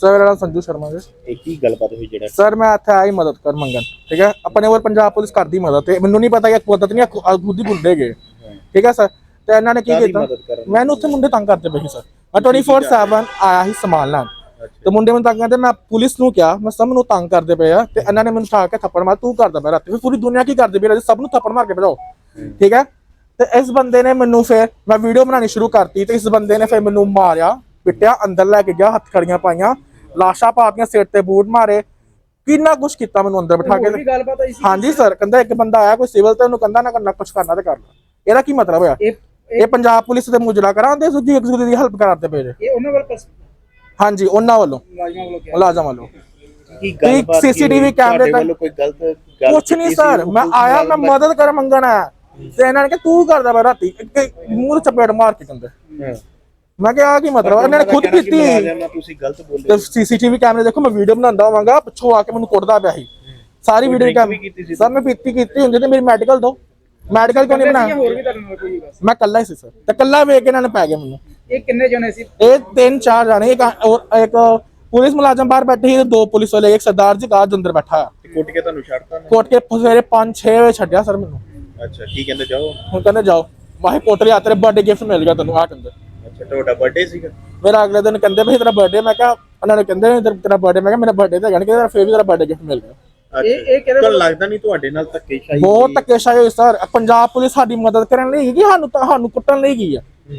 Sir ਮੇਰਾ ਨਾਮ ਸੰਜੂ ਸ਼ਰਮਾ ਜੀ। ਇਹ ਕੀ ਗੱਲਬਾਤ ਹੋਈ ਜਿਹੜਾ ਸਰ ਮੈਂ ਇੱਥੇ ਆਈ ਮਦਦ ਕਰ ਮੰਗਣ ਠੀਕ ਹੈ? ਆਪਣੇ ਵੱਲ ਪੰਜਾਬ ਪੁਲਿਸ ਕਰਦੀ ਮਦਦ ਤੇ ਮੈਨੂੰ ਨਹੀਂ ਪਤਾ ਕਿ ਮਦਦ ਨਹੀਂ ਆ ਖੁਦ ਹੀ ਗੁੰਡੇ ਗਏ ਠੀਕ ਹੈ ਸਰ? ਤੇ ਇਹਨਾਂ ਨੇ ਕੀ ਕੀਤਾ? ਮੈਨੂੰ ਉੱਥੇ ਮੁੰਡੇ ਤੰਗ ਕਰਦੇ ਪਏ ਸੀ ਸਰ। ਮੈਂ 24/7 ਆਇਆ ਸੀ ਸਮਾਨ ਲੈਣ। ਤੇ ਮੁੰਡੇ ਮੈਨੂੰ ਤੰਗ ਕਰਦੇ ਮੈਂ ਪੁਲਿਸ ਨੂੰ ਕਿਹਾ ਮੈਂ ਸਭ ਨੂੰ ਤੰਗ ਕਰਦੇ ਪਏ ਆ ਤੇ ਇਹਨਾਂ ਨੇ ਮੈਨੂੰ ਕੇ ਥੱਪੜ ਮਾਰ ਤੂੰ ਕਰਦਾ ਪਿਆ ਰਾਤੀ। ਪੂਰੀ ਦੁਨੀਆ ਕੀ ਕਰਦੀ ਪਈ ਸਭ ਨੂੰ ਥੱਪੜ ਮਾਰ ਕੇ ਭਜਾਓ ਠੀਕ ਹੈ? ਤੇ ਇਸ ਬੰਦੇ ਨੇ ਮੈਨੂੰ ਫਿਰ ਮੈਂ ਵੀਡੀਓ ਬਣਾਉਣੀ ਸ਼ੁਰੂ ਕਰਤੀ ਤੇ ਇਸ ਬੰਦੇ ਨੇ ਫਿਰ ਮੈਨੂੰ ਮਾਰਿਆ। ਪਿੱਟਿਆ ਅੰਦਰ ਲੈ ਕੇ ਗਿਆ ਹੱਥ ਖੜੀਆਂ ਪਾਈਆਂ ਲਾਸ਼ਾਂ ਪਾਤੀਆਂ ਸਿਰ ਤੇ ਬੂਟ ਮਾਰੇ। ਕਿੰਨਾ ਕੁਛ ਕੀਤਾ ਮੈਨੂੰ ਅੰਦਰ ਬਿਠਾ ਕੇ ਗੱਲਬਾਤ ਆਈ ਹਾਂਜੀ ਸਰ ਕਹਿੰਦਾ ਇੱਕ ਬੰਦਾ ਆਇਆ ਕੋਈ ਸਿਵਲ ਤੇ ਉਹਨੂੰ ਕਹਿੰਦਾ ਨਾ ਕਰਨਾ ਕੁਛ ਕਰਨਾ ਤੇ ਕਰ ਲਾ। ਇਹਦਾ ਕੀ ਮਤਲਬ ਹੋਇਆ? ਇਹ ਪੰਜਾਬ ਪੁਲਿਸ ਦੇ ਮੁਜਰਾ ਕਰਾਉਂਦੇ ਸੁਜੀ ਇੱਕ ਦੂਜੇ ਦੀ ਹੈਲਪ ਕਰਾਉਂਦੇ ਪਏ ਇਹ ਉਹਨਾਂ ਵੱਲ ਹਾਂਜੀ ਉਹਨਾਂ ਵੱਲੋਂ। ਮੁਲਾਜ਼ਮਾਂ ਵੱਲੋਂ ਕੀ ਗੱਲਬਾਤ ਹੋਈ? ਕੈਮਰੇ ਤੱਕ- ਕੋਈ ਗਲਤ ਗੱਲ ਕੁਛ ਨਹੀਂ? ਸਰ ਮੈਂ ਆਇਆ ਮੈਂ ਮਦਦ ਕਰ ਮੰਗਣ ਆਇਆ। ਤੇ ਇਹਨਾਂ ਨੇ ਕਿ ਤੂੰ ਕਰਦਾ ਵਾ ਰਾਤੀ। ਮੂੰਹ ਚਪੇੜ ਮਾਰ ਕੇ ਕਹਿੰਦੇ। ਹਾਂ। ਮੈਂ ਕਿਹਾ ਆ ਕੀ ਮਤਲਬ ਇਹਨਾਂ ਨੇ ਖੁਦ ਤੁਸੀਂ ਗਲਤ ਬੋਲੇ ਤੇ ਸੀਸੀਟੀਵੀ ਕੈਮਰੇ ਦੇਖੋ ਮੈਂ ਵੀਡੀਓ ਬਣਾਉਂਦਾ ਹੋਵਾਂਗਾ ਪਿੱਛੋਂ ਆ ਕੇ ਮੈਨੂੰ ਕੁੱਟਦਾ ਪਿਆ ਸੀ। ਸਾਰੀ ਵੀਡੀਓ ਸੀ ਸਰ ਮੈਂ ਪੀਤੀ ਕੀਤੀ ਹੁੰਦੀ ਤੇ ਮੇਰੀ ਮੈਡੀਕਲ ਦੋ। ਮੈਡੀਕਲ ਕਿਉਂ ਨਹੀਂ ਬਣਾਇਆ? ਹੋਰ ਵੀ ਤੁਹਾਡੇ ਨਾਲ ਕੋਈ ਬਸ। ਮੈਂ ਕੱਲਾ ਹੀ ਸੀ ਸਰ। ਤੇ ਕੱਲਾ ਵੇਖ ਕੇ ਇਹਨਾਂ ਨੇ ਪੈ ਗਏ ਮੈਨੂੰ। ਇਹ ਕਿੰਨੇ ਜਣੇ ਸੀ? ਇਹ ਤਿੰਨ ਚਾਰ ਜਾਣੇ ਇੱਕ ਔਰ ਇੱਕ ਪੁਲਿਸ ਮੁਲਾਜ਼ਮ ਬਾਹਰ ਬੈਠੇ ਸੀ ਤੇ ਦੋ ਪੁਲਿਸ ਵਾਲੇ ਇੱਕ ਸਰਦਾਰ ਜੀ ਕਾਜ ਅੰਦਰ ਬੈਠਾ। ਆ ਕੁੱਟ ਕੇ ਤੁਹਾਨੂੰ ਛੱਡਤਾ ਨੇ ਕੋਟ ਕੇ ਸਵੇਰੇ 5-6 ਵਜੇ ਛੱਡਿਆ ਸਰ ਮੈਨੂੰ। ਅੱਛਾ ਕੀ ਕਹਿੰਦੇ ਜਾਓ। ਹੁਣ ਕਹਿੰਦੇ ਜਾਓ। ਵਾਹੇ ਕੋਟ ਲਿਆ ਤੇਰੇ ਬਰਥਡੇ ਗਿਫਟ ਮਿਲ ਗਿਆ ਤੈਨੂੰ ਆ ਕਹਿੰਦੇ। ਅੱਛਾ ਤੁਹਾਡਾ ਬਰਥਡੇ ਸੀਗਾ? ਮੇਰਾ ਅਗਲੇ ਦਿਨ ਕਹਿੰਦੇ ਵੀ ਤੇਰਾ ਬਰਥਡੇ ਮੈਂ ਕਿਹਾ ਉਹਨਾਂ ਨੇ ਕਹਿੰਦੇ ਤੇਰਾ- ਬਰਥਡੇ ਮੈਂ ਕਿਹਾ ਮੇਰਾ ਬਰਥਡੇ ਤਾਂ ਗਣ ਕੇ ਤੇਰਾ ਫੇਰ ਵੀ ਤੇਰਾ ਬਰਥਡੇ ਗਿਫਟ ਮਿਲ ਗਿਆ। ਇਹ- ਇਹ ਕਿਹਦੇ ਤੁਹਾਨੂੰ ਲੱਗਦਾ ਨਹੀਂ ਤੁਹਾਡੇ ਨਾਲ ਧੱਕੇਸ਼ਾਹੀ ਬਹੁਤ ਹੋਈ? ਧੱਕੇਸ਼ਾਹੀ ਹੋਈ ਸਰ। ਪੰਜਾਬ ਪੁਲਿਸ ਸਾਡੀ ਮਦਦ ਕਰਨ ਲਈ ਗਈ ਸਾਨੂੰ ਤਾਂ ਸਾਨੂੰ ਕੁੱਟਣ ਲਈ ਗਈ ਆ। ਹੂੰ।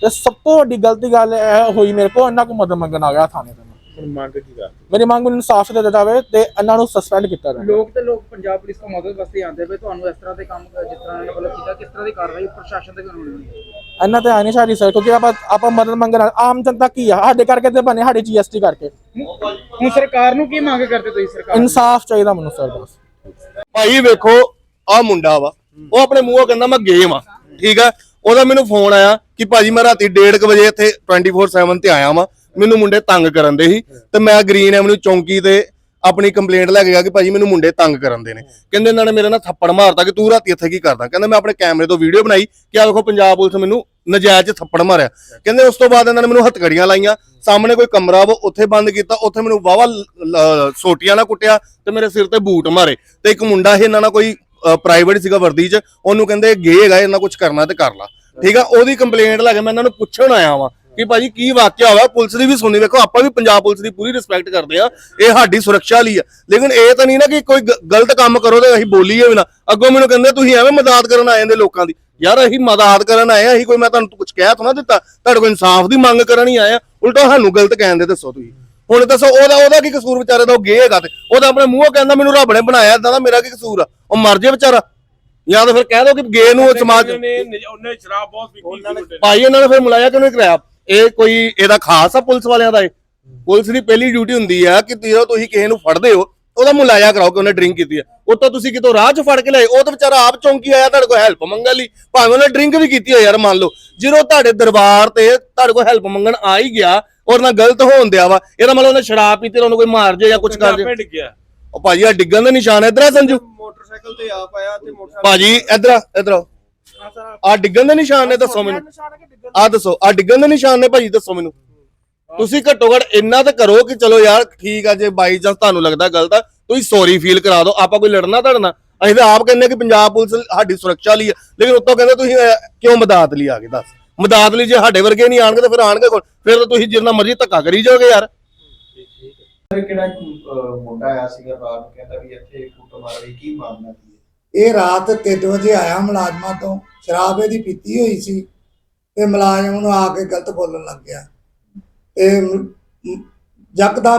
ਤੇ ਸਭ ਤੋਂ ਵੱਡੀ ਗਲਤੀ ਗੱਲ ਇਹ ਹੋਈ ਮੇਰੇ ਕੋਲ ਇਹਨਾਂ ਕੋ ਮਦਦ ਮੰਗਣ ਆ ਗਿਆ ਥਾਣੇ ਤੇ। ਮੈਂ। ਹੁਣ ਮੰਗ ਕੀ ਕਰ ਮੇਰੀ ਮੰਗ ਨੂੰ ਇਨਸਾਫ ਦੇ ਦਿੱਤਾ ਜਾਵੇ ਤੇ ਇਹਨਾਂ ਨੂੰ ਸਸਪੈਂਡ ਕੀਤਾ ਜਾਵੇ। ਲੋਕ ਤੇ ਲੋਕ ਪੰਜਾਬ ਪੁਲਿਸ ਤੋਂ ਮਦਦ ਵਾਸਤੇ ਆਉਂਦੇ ਪਏ ਤੁਹਾਨੂੰ ਇਸ ਤਰ੍ਹਾਂ ਦੇ ਕੰਮ ਜਿਸ ਤਰ੍ਹਾਂ ਇਹਨਾਂ ਵੱਲੋਂ ਕੀਤਾ ਕਿਸ ਤਰ੍ਹਾਂ ਦੀ ਕਾਰਵਾਈ ਪ੍ਰਸ਼ਾਸਨ ਦੇ ਕਾਨੂੰਨ ਹੋਣੀ? ਇਹਨਾਂ ਤੇ ਆਣੀ ਸਾਰੀ ਸਰ ਕਿਉਂਕਿ ਆਪਾਂ ਆਪਾਂ ਮਦਦ ਮੰਗਣ ਆ- ਆਮ ਜਨਤਾ ਕੀ ਆ? ਸਾਡੇ ਕਰਕੇ ਤੇ ਬਣੇ ਸਾਡੇ ਜੀਐਸਟੀ ਕਰਕੇ। ਹੁਣ ਸਰਕਾਰ ਨੂੰ ਕੀ ਮੰਗ ਕਰਦੇ ਤੁਸੀਂ ਸਰਕਾਰ ਇਨਸਾਫ ਚਾਹੀਦਾ ਮੈਨੂੰ ਸਰ ਬਸ। ਭਾਈ ਵੇਖੋ ਆ ਮੁੰਡਾ ਵਾ। ਉਹ ਆਪਣੇ ਮੂੰਹੋਂ ਕਹਿੰਦਾ ਮੈਂ ਗੇਮ ਆ ਠੀਕ ਆ? ਉਹਦਾ ਮੈਨੂੰ ਫੋਨ ਆਇਆ ਕਿ ਭਾਜੀ ਮੈਂ ਰਾਤੀ 1:30 ਵਜੇ ਇੱਥੇ 24/7 ਤੇ ਆਇਆ ਵਾਂ। ਮੈਨੂੰ ਮੁੰਡੇ ਤੰਗ ਕਰਨ ਦੇ ਸੀ। ਤੇ ਮੈਂ ਗ੍ਰੀਨ ਐਵਨਿਊ ਚੌਂਕੀ ਤੇ ਆਪਣੀ ਕੰਪਲੇਂਟ ਲੈ ਕੇ ਗਿਆ ਕਿ ਭਾਜੀ ਮੈਨੂੰ ਮੁੰਡੇ ਤੰਗ ਕਰਨ ਦੇ ਨੇ। ਕਹਿੰਦੇ ਇਹਨਾਂ ਨੇ ਮੇਰੇ ਨਾਲ ਥੱਪੜ ਮਾਰਤਾ ਕਿ ਤੂੰ ਰਾਤੀ ਇੱਥੇ ਕੀ ਕਰਦਾ? ਕਹਿੰਦਾ ਮੈਂ ਆਪਣੇ ਕੈਮਰੇ ਤੋਂ ਵੀਡੀਓ ਬਣਾਈ ਕਿ ਆ ਦੇਖੋ ਪੰਜਾਬ ਪੁਲਿਸ ਮੈਨੂੰ ਨਜਾਇਜ਼ ਥੱਪੜ ਮਾਰਿਆ। ਕਹਿੰਦੇ ਉਸ ਤੋਂ ਬਾਅਦ ਇਹਨਾਂ ਨੇ ਮੈਨੂੰ ਹੱਥਕੜੀਆਂ ਲਾਈਆਂ। ਸਾਹਮਣੇ ਕੋਈ ਕਮਰਾ ਵਾ ਉੱਥੇ ਬੰਦ ਕੀਤਾ ਉੱਥੇ ਮੈਨੂੰ ਵਾਵਾ ਸੋਟੀਆਂ ਨਾਲ ਕੁੱਟਿਆ ਤੇ ਮੇਰੇ ਸਿਰ ਤੇ ਬੂਟ ਮਾਰੇ। ਤੇ ਇੱਕ ਮੁੰਡਾ ਸੀ ਇਹਨਾਂ ਨਾਲ ਕੋਈ ਪ੍ਰਾਈਵੇਟ ਸੀਗਾ ਵਰਦੀ 'ਚ ਉਹਨੂੰ ਕਹਿੰਦੇ ਗੇ ਹੈਗਾ ਇਹਨਾਂ ਕੁਝ ਕਰਨਾ ਤੇ ਕਰ ਲਾ। ਠੀਕ ਆ? ਉਹਦੀ ਕੰਪਲੇਂਟ ਲੈ ਕੇ ਮੈਂ ਇਹਨਾਂ ਨੂੰ ਪੁੱਛਣ ਆਇਆ ਵਾਂ। ਕਿ ਭਾਜੀ ਕੀ ਵਾਕਿਆ ਹੋਇਆ ਪੁਲਿਸ ਦੀ ਵੀ ਸੁਣੀ ਵੇਖੋ ਆਪਾਂ ਵੀ ਪੰਜਾਬ ਪੁਲਿਸ ਦੀ ਪੂਰੀ ਰਿਸਪੈਕਟ ਕਰਦੇ ਆ ਇਹ ਸਾਡੀ ਸੁਰੱਖਿਆ ਲਈ ਆ। ਲੇਕਿਨ ਇਹ ਤਾਂ ਨਹੀਂ ਨਾ ਕਿ ਕੋਈ ਗਲਤ ਕੰਮ ਕਰੋ ਤੇ ਅਸੀਂ ਬੋਲੀਏ ਵੀ ਨਾ। ਅੱਗੋਂ ਮੈਨੂੰ ਕਹਿੰਦੇ ਤੁਸੀਂ ਐਵੇਂ ਮਦਦ ਕਰਨ ਆਏ ਜਾਂਦੇ ਲੋਕਾਂ ਦੀ। ਯਾਰ ਅਸੀਂ ਮਦਦ ਕਰਨ ਆਏ ਆ ਅਸੀਂ ਕੋਈ ਮੈਂ ਤੁਹਾਨੂੰ ਕੁਝ ਕਹਿ ਤਾਂ ਨਾ ਦਿੱਤਾ। ਤੁਹਾਡੇ ਕੋਲ ਇਨਸਾਫ ਦੀ ਮੰਗ ਕਰਨ ਹੀ ਆਏ ਆ ਉਲਟਾ ਸਾਨੂੰ ਗਲਤ ਕਹਿੰਦੇ ਦੱਸੋ ਤੁਸੀਂ। ਹੁਣ ਦੱਸੋ ਉਹਦਾ ਉਹਦਾ ਕੀ ਕਸੂਰ ਵਿਚਾਰੇ ਦਾ? ਉਹ ਗੇ ਹੈਗਾ ਤੇ। ਉਹਦਾ ਆਪਣੇ ਮੂੰਹੋਂ ਕਹਿੰਦਾ ਮੈਨੂੰ ਰੱਬ ਨੇ ਬਣਾਇਆ ਏਦਾਂ ਦਾ ਮੇਰਾ ਕੀ ਕਸੂਰ ਆ? ਉਹ ਮਰ ਜੇ ਵਿਚਾਰਾ। ਜਾਂ ਤਾਂ ਫਿਰ ਕਹਿ ਦੋ ਕਿ ਗੇ ਨੂੰ ਸਮਾਜ ਨੇ ਉਹਨੇ ਸ਼ਰਾਬ ਬਹੁਤ ਪੀਤੀ। ਭਾਈ ਇਹਨਾਂ ਨੇ ਫਿਰ ਮੁਲਾਇਆ ਕਿਉਂ ਨਹੀਂ ਕਰਾਇਆ ਇਹ ਕੋਈ ਇਹਦਾ ਖਾਸ ਆ ਪੁਲਿਸ ਵਾਲਿਆਂ ਦਾ ਇਹ? ਪੁਲਿਸ ਦੀ ਪਹਿਲੀ ਡਿਊਟੀ ਹੁੰਦੀ ਆ ਕਿ ਜਦੋਂ ਤੁਸੀਂ ਕਿਸੇ ਨੂੰ ਫੜਦੇ ਹੋ ਉਹਦਾ ਮੁਲਾਇਆ ਕਰਾਓ ਕਿ ਉਹਨੇ ਡਰਿੰਕ ਕੀਤੀ ਆ। ਉਹ ਤਾਂ ਤੁਸੀਂ ਕਿਤੋਂ ਰਾਹ 'ਚ ਫੜ ਕੇ ਲਿਆਏ ਉਹ ਤਾਂ ਵਿਚਾਰਾ ਆਪ ਚੌਂਕੀ ਆਇਆ ਤੁਹਾਡੇ ਕੋਲ ਹੈਲਪ ਮੰਗਣ ਲਈ। ਭਾਵੇਂ ਉਹਨੇ ਡਰਿੰਕ ਵੀ ਕੀਤੀ ਹੋ ਯਾਰ ਮੰਨ ਲਓ। ਜਦੋਂ ਤੁਹਾਡੇ ਦਰਬਾਰ ਤੇ ਤੁਹਾਡੇ ਕੋਲ ਹੈਲਪ ਮੰਗਣ ਆ ਹੀ ਗਿਆ ਔਰ ਨਾ ਗਲਤ ਹੋਣ ਦਿਆ ਵਾ ਇਹਦਾ ਮਤਲਬ ਉਹਨੇ ਸ਼ਰਾਬ ਪੀਤੀ ਤੇ ਉਹਨੂੰ ਕੋਈ ਮਾਰ ਜੇ ਜਾਂ ਕੁਝ ਕਰ ਜੇ। ਡਿੱਗਿਆ ਉਹ ਭਾਜੀ ਆ ਡਿੱਗਣ ਦਾ ਨਿਸ਼ਾਨ ਹੈ ਇਧਰ ਆ ਸੰਜੂ। ਮੋਟਰਸਾਈਕਲ ਤੇ ਆਪ ਆਇਆ ਤੇ ਮੋਟਰਸਾਈਕਲ ਭਾਜੀ ਇਧਰ ਆ ਇਧਰ ਆ ਡਿੱਗਣ ਦੇ ਨਿਸ਼ਾਨ ਨੇ ਦੱਸੋ ਮੈਨੂੰ। ਆ ਦੱਸੋ, ਆ ਡਿੱਗਣ ਦੇ ਨਿਸ਼ਾਨ ਨੇ ਭਾਜੀ, ਦੱਸੋ ਮੈਨੂੰ। ਤੁਸੀਂ ਘੱਟੋ ਘੱਟ ਇੰਨਾ ਤਾਂ ਕਰੋ ਕਿ ਚਲੋ ਯਾਰ, ਠੀਕ ਆ ਜੇ ਬਾਈ ਚਾਂਸ ਤੁਹਾਨੂੰ ਲੱਗਦਾ ਗਲਤ ਆ, ਤੁਸੀਂ ਸੌਰੀ ਫੀਲ ਕਰਾ ਦਿਓ, ਆਪਾਂ ਕੋਈ ਲੜਨਾ ਧੜਨਾ। ਅਸੀਂ ਤਾਂ ਆਪ ਕਹਿੰਦੇ ਕਿ ਪੰਜਾਬ ਪੁਲਿਸ ਸਾਡੀ ਸੁਰੱਖਿਆ ਲਈ ਹੈ ਲੇਕਿਨ ਉੱਤੋਂ ਕਹਿੰਦੇ ਤੁਸੀਂ ਕਿਉਂ ਮਦਦ ਲਈ ਆ ਗਏ, ਦੱਸ। ਮਦਦ ਲਈ ਜੇ ਸਾਡੇ ਵਰਗੇ ਨਹੀਂ ਆਣਗੇ ਤਾਂ ਫਿਰ ਆਣਗੇ ਕੋਲ ਫਿਰ ਤਾਂ ਤੁਸੀਂ ਜਿੰਨਾ ਮਰਜ਼ੀ ਧੱਕਾ ਕਰੀ ਜਾਓਗੇ ਯਾਰ। ਕਿਹੜਾ ਮੁੰਡਾ ਆਇਆ ਸੀਗਾ ਰਾਤ, ਕਹਿੰਦਾ ਵੀ ਇੱਥੇ ਕੁੱਟ ਮਾਰ ਰਹੀ ਕੀ ਮਾਮਲਾ ਕੀ ਇਹ ਰਾਤ 3 ਵਜੇ ਆਇਆ ਮੁਲਾਜ਼ਮਾਂ ਤੋਂ, ਸ਼ਰਾਬ ਇਹਦੀ ਪੀਤੀ ਹੋਈ ਸੀ, ਤੇ ਮੁਲਾਜ਼ਮ ਨੂੰ ਆ ਕੇ ਗਲਤ ਬੋਲਣ ਲੱਗ ਗਿਆ। ਤੇ ਮ-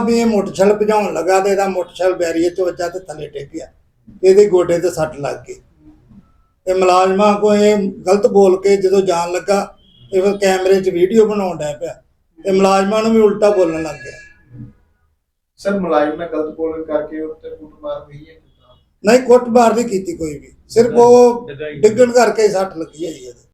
ਵੀ ਇਹ ਮੋਟਰਸਾਈਕਲ ਭਜਾਉਣ ਲੱਗਾ ਤੇ ਇਹਦਾ ਮੋਟਰਸਾਈਕਲ ਬੈਰੀਅਰ 'ਚ ਵੱਜਾ ਤੇ ਥੱਲੇ ਡਿੱਗ ਗਿਆ ਇਹਦੇ ਗੋਡੇ ਤੇ ਸੱਟ ਲੱਗ ਗਈ। ਤੇ ਮੁਲਾਜ਼ਮਾਂ ਕੋ ਇਹ ਗਲਤ ਬੋਲ ਕੇ ਜਦੋਂ ਜਾਣ ਲੱਗਾ ਤੇ ਫਿਰ ਕੈਮਰੇ 'ਚ ਵੀਡੀਓ ਬਣਾਉਣ ਡਿਆ ਪਿਆ, ਤੇ ਮੁਲਾਜ਼ਮਾਂ ਨੂੰ ਵੀ ਉਲਟਾ ਬੋਲਣ ਲੱਗ ਗਿਆ। ਸਰ, ਮੁਲਾਜ਼ਮ ਨਾਲ ਗਲਤ ਬੋਲਣ ਕਰਕੇ ਉੱਤੇ ਕੁੱਟ ਹੋਈ ਹੈ ਨਹੀਂ ਕੁੱਟਮਾਰ ਨਹੀਂ ਕੀਤੀ ਕੋਈ ਵੀ। ਸਿਰਫ ਉਹ ਡਿੱਗਣ ਕਰਕੇ ਸੱਟ ਲੱਗੀ ਹੈ ਜੀ ਇਹਦੇ।